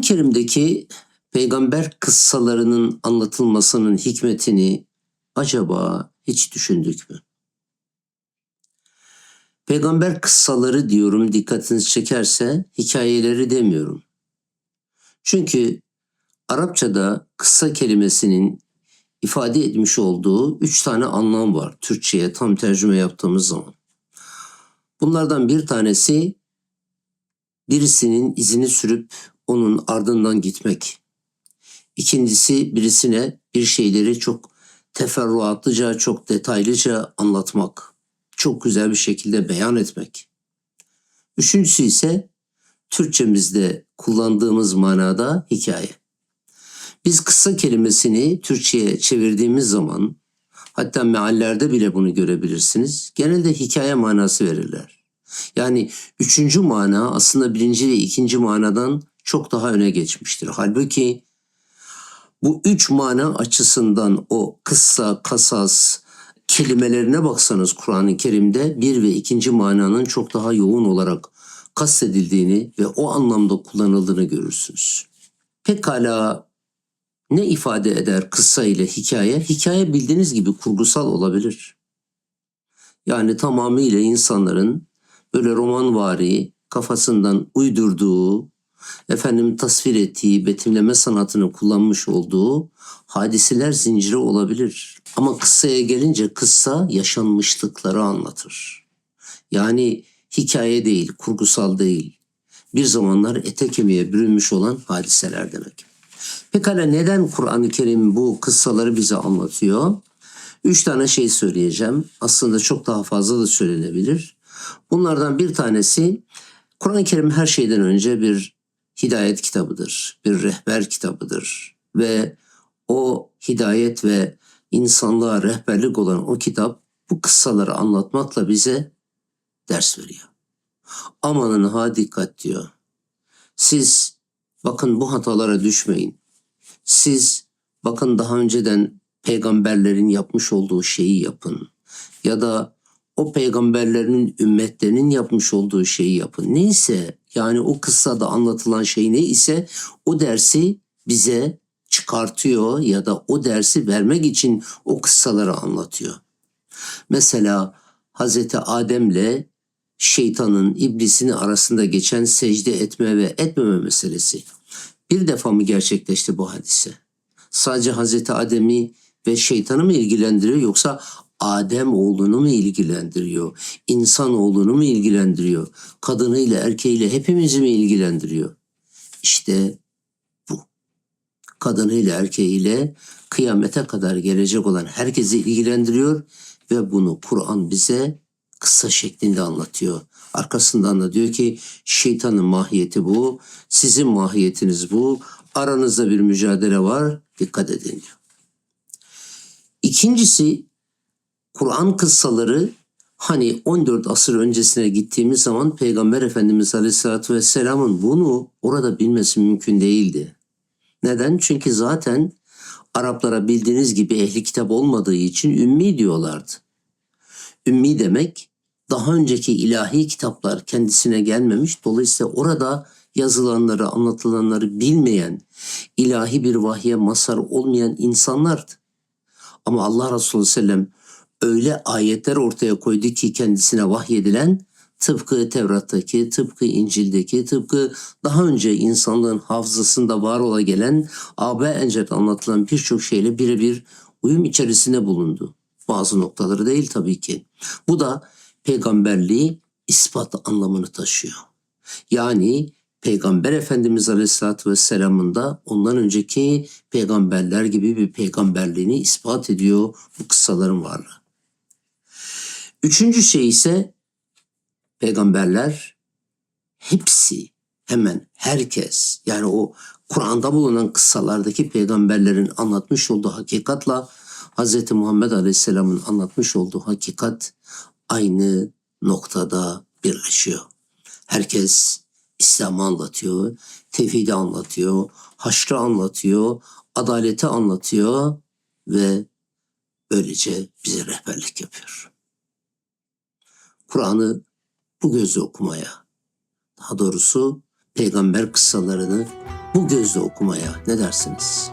Kerim'deki peygamber kıssalarının anlatılmasının hikmetini acaba hiç düşündük mü? Peygamber kıssaları diyorum dikkatinizi çekerse hikayeleri demiyorum. Çünkü Arapçada kıssa kelimesinin ifade etmiş olduğu üç tane anlam var Türkçe'ye tam tercüme yaptığımız zaman. Bunlardan bir tanesi birisinin izini sürüp onun ardından gitmek. İkincisi birisine bir şeyleri çok teferruatlıca, çok detaylıca anlatmak. Çok güzel bir şekilde beyan etmek. Üçüncüsü ise Türkçemizde kullandığımız manada hikaye. Biz kısa kelimesini Türkçe'ye çevirdiğimiz zaman hatta meallerde bile bunu görebilirsiniz. Genelde hikaye manası verirler. Yani üçüncü mana aslında birinci ve ikinci manadan çok daha öne geçmiştir. Halbuki bu üç mana açısından o kıssa, kasas kelimelerine baksanız Kur'an-ı Kerim'de bir ve ikinci mananın çok daha yoğun olarak kastedildiğini ve o anlamda kullanıldığını görürsünüz. Pekala ne ifade eder kıssa ile hikaye? Hikaye bildiğiniz gibi kurgusal olabilir. Yani tamamıyla insanların böyle romanvari kafasından uydurduğu, efendim tasvir ettiği, betimleme sanatını kullanmış olduğu hadiseler zinciri olabilir. Ama kıssaya gelince kıssa yaşanmışlıkları anlatır. Yani hikaye değil, kurgusal değil. Bir zamanlar ete kemiğe bürünmüş olan hadiseler demek. Pekala neden Kur'an-ı Kerim bu kıssaları bize anlatıyor? Üç tane şey söyleyeceğim. Aslında çok daha fazla da söylenebilir. Bunlardan bir tanesi Kur'an-ı Kerim her şeyden önce bir hidayet kitabıdır, bir rehber kitabıdır ve o hidayet ve insanlığa rehberlik olan o kitap bu kıssaları anlatmakla bize ders veriyor. Amanın ha dikkat diyor. Siz bakın bu hatalara düşmeyin. Siz bakın daha önceden peygamberlerin yapmış olduğu şeyi yapın. Ya da o peygamberlerin ümmetlerinin yapmış olduğu şeyi yapın. Neyse yani o kıssada anlatılan şey ne ise o dersi bize çıkartıyor ya da o dersi vermek için o kıssaları anlatıyor. Mesela Hazreti Adem'le şeytanın, iblisinin arasında geçen secde etme ve etmeme meselesi. Bir defa mı gerçekleşti bu hadise? Sadece Hazreti Adem'i ve şeytanı mı ilgilendiriyor yoksa Adem oğlunu mu ilgilendiriyor? İnsan oğlunu mu ilgilendiriyor? Kadınıyla erkeğiyle hepimizi mi ilgilendiriyor? İşte bu. Kadınıyla erkeğiyle kıyamete kadar gelecek olan herkesi ilgilendiriyor ve bunu Kur'an bize kısa şeklinde anlatıyor. Arkasından da diyor ki şeytanın mahiyeti bu, sizin mahiyetiniz bu, aranızda bir mücadele var, dikkat edin diyor. İkincisi Kur'an kıssaları hani 14 asır öncesine gittiğimiz zaman Peygamber Efendimiz Aleyhisselatü Vesselam'ın bunu orada bilmesi mümkün değildi. Neden? Çünkü zaten Araplara bildiğiniz gibi ehli kitap olmadığı için ümmi diyorlardı. Ümmi demek daha önceki ilahi kitaplar kendisine gelmemiş. Dolayısıyla orada yazılanları, anlatılanları bilmeyen, ilahi bir vahye mazhar olmayan insanlardı. Ama Allah Resulü sellem öyle ayetler ortaya koydu ki kendisine vahyedilen tıpkı Tevrat'taki, tıpkı İncil'deki, tıpkı daha önce insanlığın hafızasında var ola gelen AB Encet anlatılan birçok şeyle birebir uyum içerisinde bulundu. Bazı noktaları değil tabii ki. Bu da peygamberliği ispat anlamını taşıyor. Yani Peygamber Efendimiz Aleyhisselatü Vesselam'ın da ondan önceki peygamberler gibi bir peygamberliğini ispat ediyor bu kıssaların varlığı. Üçüncü şey ise peygamberler hepsi hemen herkes yani o Kur'an'da bulunan kıssalardaki peygamberlerin anlatmış olduğu hakikatla Hz. Muhammed Aleyhisselam'ın anlatmış olduğu hakikat aynı noktada birleşiyor. Herkes İslam'ı anlatıyor, tevhidi anlatıyor, haşrı anlatıyor, adaleti anlatıyor ve böylece bize rehberlik yapıyor. Kur'an'ı bu gözle okumaya, daha doğrusu peygamber kıssalarını bu gözle okumaya ne dersiniz?